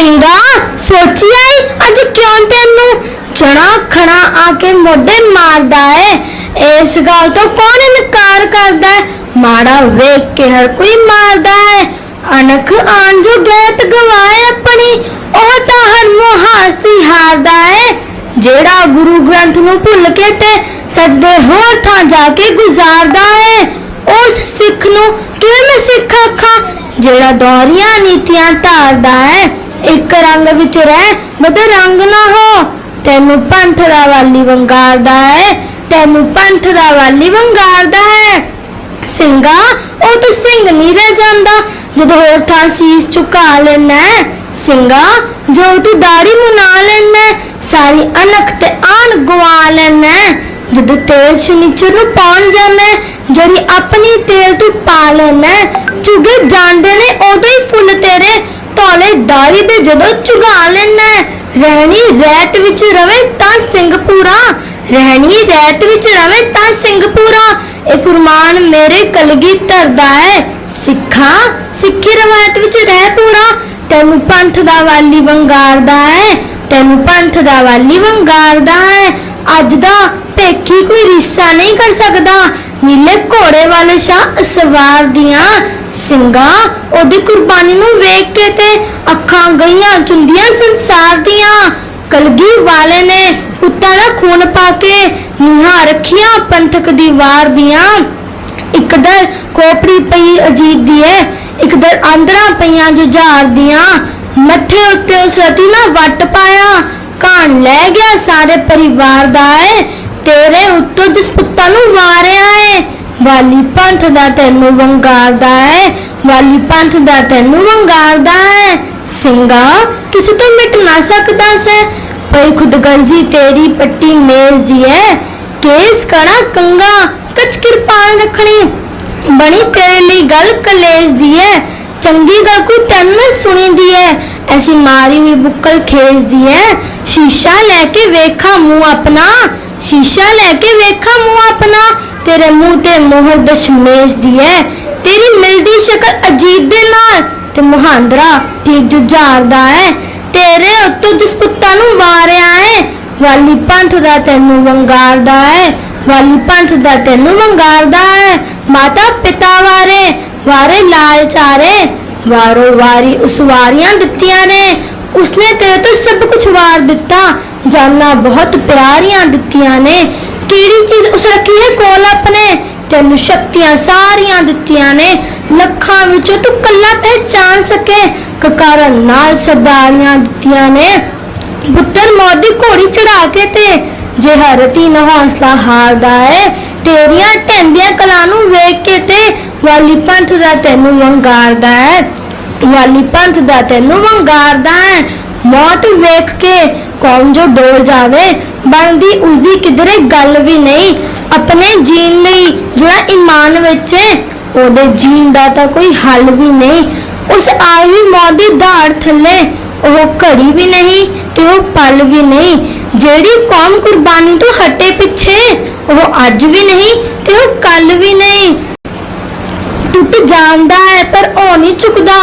ਸਿੰਘਾ ਸੋਚਿਆ ਈ ਅੱਜ ਕਿਉਂ ਤੈਨੂੰ ਜਣਾ ਖਣਾ ਆ ਕੇ ਮੋਢੇ ਮਾਰਦਾ ਏ? ਇਸ ਗੱਲ ਤੋਂ ਕੌਣ ਇਨਕਾਰ ਕਰਦਾ ਹੈ ਮਾੜਾ ਵੇਖ ਕੇ ਹਰ ਕੋਈ ਮਾਰਦਾ ਹੈ ਅਣਖ ਆਣ ਜੋ ਗੈਤ ਗਵਾਏ ਆਪਣੀ, ਉਹ ਤਾਂ ਹਨਮੋ ਹਾਸਤੀ ਹਾਰਦਾ ਹੈ ਜਿਹੜਾ ਗੁਰੂ ਗ੍ਰੰਥ ਨੂੰ ਭੁੱਲ ਕੇ ਤੇ ਸਜਦੇ ਹੋਰ ਥਾਂ ਜਾ ਕੇ ਗੁਜ਼ਾਰਦਾ ਹੈ ਉਸ ਸਿੱਖ ਨੂੰ ਕਿਵੇਂ ਮੈਂ ਸਿੱਖ ਆਖਾਂ? ਜਿਹੜਾ ਦੋਹਰੀਆਂ ਨੀਤੀਆਂ ਧਾਰਦਾ ਹੈ ਇੱਕ ਰੰਗ ਵਿੱਚ ਰਹਿ ਬਦ ਰੰਗ ਨਾ ਹੋ। ਤੈਨੂੰ ਪੰਥ ਦਾ ਵਾਲੀ ਵੰਗਾਰਦਾ ਹੈ ਤੈਨੂੰ ਪੰਥ ਦਾ ਵਾਲੀ ਵੰਗਾਰਦਾ ਹੈ। ਸਿੰਘਾ ਉਹ ਤਾਂ ਸਿੰਘ ਨਹੀਂ ਰਹਿ ਜਾਂਦਾ। ਜਦੋਂ ਹੋਰ ਥਾਂ ਸੀਸ ਝੁਕਾ ਲੈਣਾ ਸਿੰਘਾ ਜੋ ਤੂੰ ਦਾੜੀ ਮੁਨਾ ਲੈਣਾ ਸਾਰੀ ਅਨਖ ਤੇ ਆਣ ਗਵਾ ਲੈਣਾ ਜਦੋਂ ਤੇਲ ਸ਼ਨੀਚਰ ਨੂੰ ਪਾਉਣ ਜਾਣਾ ਜਿਹੜੀ ਆਪਣੀ ਤੇਲ ਤੂੰ ਪਾ ਲੈਣਾ ਹੈ, ਚੁਗੇ ਜਾਂਦੇ ਨੇ ਉਦੋਂ ਹੀ ਫੁੱਲ ਤੇਰੇ ਤੋਲੇ ਦਾੜੀ ਦੇ ਰਹਿਣੀ ਰਹਿਤ ਵਿੱਚ ਰਵੇ ਤਾਂ ਸਿੰਘ ਪੂਰਾ। ਰਹਿਣੀ ਰਹਿਤ ਵਿੱਚ ਰਵੇ ਤਾਂ ਸਿੰਘ ਪੂਰਾ। ਇਹ ਫਰਮਾਨ ਮੇਰੇ ਕਲਗੀ ਧਰਦਾ ਹੈ। ਸਿੱਖਾਂ, ਸਿੱਖੀ ਰਵਾਇਤ ਵਿੱਚ ਰਹਿ ਪੂਰਾ। ਤੈਨੂੰ ਪੰਥ ਦਾ ਵਾਲੀ ਵੰਗਾਰਦਾ ਹੈ। ਤੈਨੂੰ ਪੰਥ ਦਾ ਵਾਲੀ ਵੰਗਾਰਦਾ ਹੈ। ਅੱਜ ਦਾ ਭੇਖੀ ਕੋਈ ਰਿਸ਼ਾ ਨਹੀਂ ਕਰ ਸਕਦਾ। ਨੀਲੇ ਘੋੜੇ ਵਾਲੇ ਸ਼ਾਹ ਸਵਾਰ ਦੀਆਂ ਸਿੰਘਾਂ ਉਹਦੀ ਕੁਰਬਾਨੀ ਨੂੰ ਵੇਖ ਕੇ ਤੇ ਅੱਖਾਂ ਗਈਆਂ, ਚੁੰਦੀਆਂ ਸੰਸਾਰ ਦੀਆਂ। ਕਲਗੀ ਵਾਲੇ ਨੇ ਪੁੱਤਾਂ ਦਾ ਖੂਨ ਪਾ ਕੇ ਨਿਹਾ ਰੱਖੀਆਂ ਪੰਥਕ ਦੀ ਦੀਆਂ। ਇੱਕ ਦਰ ਖੋਪੜੀ ਪਈ ਅਜੀਤ ਦੀ ਹੈ ਇੱਕ ਦਰ ਆਂਦਰਾਂ ਪਈਆਂ ਜੁਝਾਰ ਦੀਆਂ। ਮੱਥੇ ਉੱਤੇ ਉਸ ਰਤੀ ਨਾਲ ਵੱਟ ਪਾਇਆ ਕਾਣ ਲੈ ਗਿਆ ਸਾਰੇ ਪਰਿਵਾਰ ਦਾ ਹੈ ਤੇਰੇ ਉੱਤੋਂ ਜਿਸ ਵਾਲੀ ਪੰਥ ਦਾ ਤੈਨੂੰ ਵੰਗਾਰਦਾ ਹੈ, ਵਾਲੀ ਪੰਥ ਦਾ ਤੈਨੂੰ ਵੰਗਾਰਦਾ ਹੈ। ਸਿੰਘਾ, ਕਿਸੇ ਤੋਂ ਮਿਟ ਨਾ ਸਕਦਾ ਸੈ। ਪਈ ਖੁਦਗਰਜ਼ੀ ਤੇਰੀ ਪੱਟੀ ਮੇਜ਼ ਦੀ ਹੈ। ਕੇਸ ਕਣਾ ਕੰਗਾ ਕਚ ਕਿਰਪਾਨ ਰੱਖਣੀ। ਬਣੀ ਤੇਰੇ ਲਈ ਗੱਲ ਕਲੇਸ਼ ਦੀ ਹੈ। ਚੰਗੀ ਗੱਲ ਕੋਈ ਤੈਨੂੰ ਸੁਣੀਦੀ ਹੈ। ਐਸੀ ਮਾਰੀ ਹੋਈ ਬੁੱਕਲ ਖੇਜਦੀ ਹੈ। ਸ਼ੀਸ਼ਾ ਲੈ ਕੇ ਵੇਖਾਂ ਮੂੰਹ ਆਪਣਾ। ਸ਼ੀਸ਼ਾ ਲੈ ਕੇ ਵੇਖਾਂ ਮੂੰਹ ਆਪਣਾ। ਤੇਰੇ ਮੂੰਹ ਤੇ ਮੋਹਰ ਦਸ਼ਮੇਸ਼ ਦੀ ਹੈ ਤੇਰੀ ਮਿਲਦੀ ਸ਼ਕਲ ਅਜੀਬ ਦੇ ਨਾਲ। ਤੇ ਮੁਹਾਂਦਰਾ, ਠੀਕ ਜੁਝਾਰਦਾ ਹੈ ਤੇਰੇ ਉੱਤੋਂ ਜਿਸ ਪੁੱਤਾਂ ਨੂੰ ਵਾਰਿਆ ਹੈ ਵਾਲੀ ਪੰਥ ਦਾ ਤੈਨੂੰ ਵੰਗਾਰਦਾ ਹੈ ਵਾਲੀ ਪੰਥ ਦਾ ਤੈਨੂੰ ਵੰਗਾਰਦਾ ਹੈ ਮਾਤਾ ਪਿਤਾ ਵਾਰੇ ਵਾਰੇ ਲਾਲ ਚਾਰੇ। ਵਾਰੋ ਵਾਰੀ ਉਸ ਵਾਰੀਆਂ ਦਿੱਤੀਆਂ ਨੇ। ਉਸਨੇ ਤੇਰੇ ਤੋਂ ਸਭ ਕੁਝ ਵਾਰ ਦਿੱਤਾ। ਜਾਨਾਂ ਬਹੁਤ ਪਿਆਰੀਆਂ ਦਿੱਤੀਆਂ ਨੇ। ਕਿਹੜੀ ਚੀਜ਼? ਉਸ ਰੱਖੀ ਹੈ ਕੋਲ ਆਪਣੇ? ਤੈਨੂੰ ਸ਼ਕਤੀਆਂ ਸਾਰੀਆਂ ਦਿੱਤੀਆਂ ਨੇ। ਲੱਖਾਂ ਵਿੱਚੋਂ ਤੂੰ ਕੱਲਾ ਪਹਿਚਾਨ ਸਕੇ। ਕਕਾਰਾਂ ਨਾਲ ਸਰਦਾਰੀਆਂ ਦਿੱਤੀਆਂ ਨੇ। ਪੁੱਤਰ ਮੌਤ ਦੀ ਘੋੜੀ ਚੜਾ ਕੇ ਤੇ ਜੇ ਹਰਤੀ ਨਾ ਹੌਸਲਾ ਹਾਰਦਾ ਹੈ ਤੇਰੀਆਂ ਢੰਡੀਆਂ ਕਲਾਂ ਨੂੰ ਵੇਖ ਕੇ ਤੇ ਵਾਲੀ ਪੰਥ ਦਾ ਤੈਨੂੰ ਵੰਗਾਰਦਾ ਹੈ ਵਾਲੀ ਪੰਥ ਦਾ ਤੈਨੂੰ ਵੰਗਾਰਦਾ ਹੈ ਮੌਤ ਵੇਖ ਕੇ ਕੌਣ ਜੋ ਡੋਲ ਜਾਵੇ, ਬਣਦੀ ਉਸਦੀ ਕਿਧਰੇ ਗੱਲ ਵੀ ਨਹੀਂ। ਆਪਣੇ ਜੀਣ ਲਈ ਜਿਹੜਾ ਈਮਾਨ ਵਿੱਚ ਹੈ, ਉਹਦੇ ਜੀਣ ਦਾ ਤਾਂ ਕੋਈ ਹੱਲ ਵੀ ਨਹੀਂ। ਉਸ ਆਈ ਵੀ ਮੌਤ ਦੀ ਦਾੜ ਥੱਲੇ ਉਹ ਘੜੀ ਵੀ ਨਹੀਂ ਤੇ ਉਹ ਪਲ ਵੀ ਨਹੀਂ। ਜਿਹੜੀ ਕੌਮ ਕੁਰਬਾਨੀ ਤੋਂ ਹਟੇ ਪਿੱਛੇ, ਉਹ ਅੱਜ ਵੀ ਨਹੀਂ ਤੇ ਉਹ ਕੱਲ ਵੀ ਨਹੀਂ। ਟੁੱਟ ਜਾਂਦਾ ਹੈ ਪਰ ਉਹ ਨਹੀਂ ਚੁੱਕਦਾ।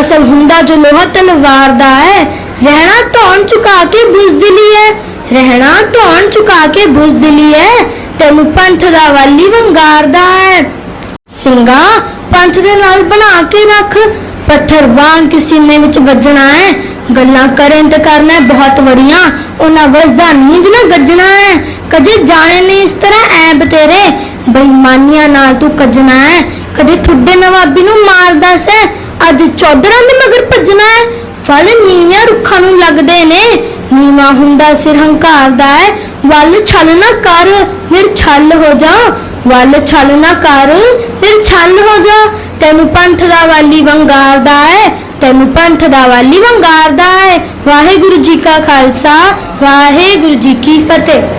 ਅਸਲ ਹੁੰਦਾ ਜੋ ਲੋਹਾ ਤਲਵਾਰ ਦਾ ਹੈ ਰਹਿਣਾ ਧੌਣ ਚੁਕਾ ਕੇ ਬੁਜ਼ਦਿਲੀ ਹੈ ਰਹਿਣਾ ਧੌਣ ਚੁਕਾ ਕੇ ਬੁਜ਼ਦਿਲੀ ਹੈ ਤੈਨੂੰ ਪੰਥ ਦਾ ਵਾਲੀ ਵੰਗਾਰਦਾ ਹੈ ਸਿੰਘਾ, ਪੰਥ ਦੇ ਨਾਲ ਬਣਾ ਕੇ ਰੱਖ। ਪੱਥਰ ਵਾਂਗ ਕਿ ਸੀਨੇ ਵਿੱਚ ਵੱਜਣਾ ਹੈ ਗੱਲਾਂ ਕਰਨ ਤੇ ਕਰਨਾ ਹੈ ਬਹੁਤ ਵੜੀਆਂ। ਉਹਨਾਂ ਵਸਦਾ ਨੀਂਦ ਨਾ ਗੱਜਣਾ ਹੈ ਕਦੇ ਜਾਣੇ ਨਹੀਂ ਇਸ ਤਰ੍ਹਾਂ ਐਬ ਤੇਰੇ। ਬੇਈਮਾਨੀਆਂ ਨਾਲ ਤੂੰ ਕੱਜਣਾ ਹੈ ਕਦੇ ਠੁੱਡੇ ਨਵਾਬੀ ਨੂੰ ਮਾਰਦਾ ਸੈ। ਅੱਜ ਚੌਧਰਾਂ ਦੇ ਮਗਰ ਭੱਜਣਾ ਹੈ ਫਲ ਨੀਵਿਆਂ ਰੁੱਖਾਂ ਨੂੰ ਲੱਗਦੇ ਨੇ। ਨੀਵਾ ਹੁੰਦਾ ਸਿਰ ਹੰਕਾਰ ਦਾ ਹੈ। ਵੱਲ ਛਲ ਨਾ ਕਰ, ਫਿਰ ਛਲ ਹੋ ਜਾ। ਵੱਲ ਛਲ ਨਾ ਕਰ, ਫਿਰ ਛਲ ਹੋ ਜਾ। ਤੈਨੂੰ ਪੰਥ ਦਾ ਵਾਲੀ ਵੰਗਾਰਦਾ ਹੈ। ਤੈਨੂੰ ਪੰਥ ਦਾ ਵਾਲੀ ਵੰਗਾਰਦਾ ਹੈ। ਵਾਹਿਗੁਰੂ ਜੀ ਕਾ ਖਾਲਸਾ, ਵਾਹਿਗੁਰੂ ਜੀ ਕੀ ਫਤਿਹ।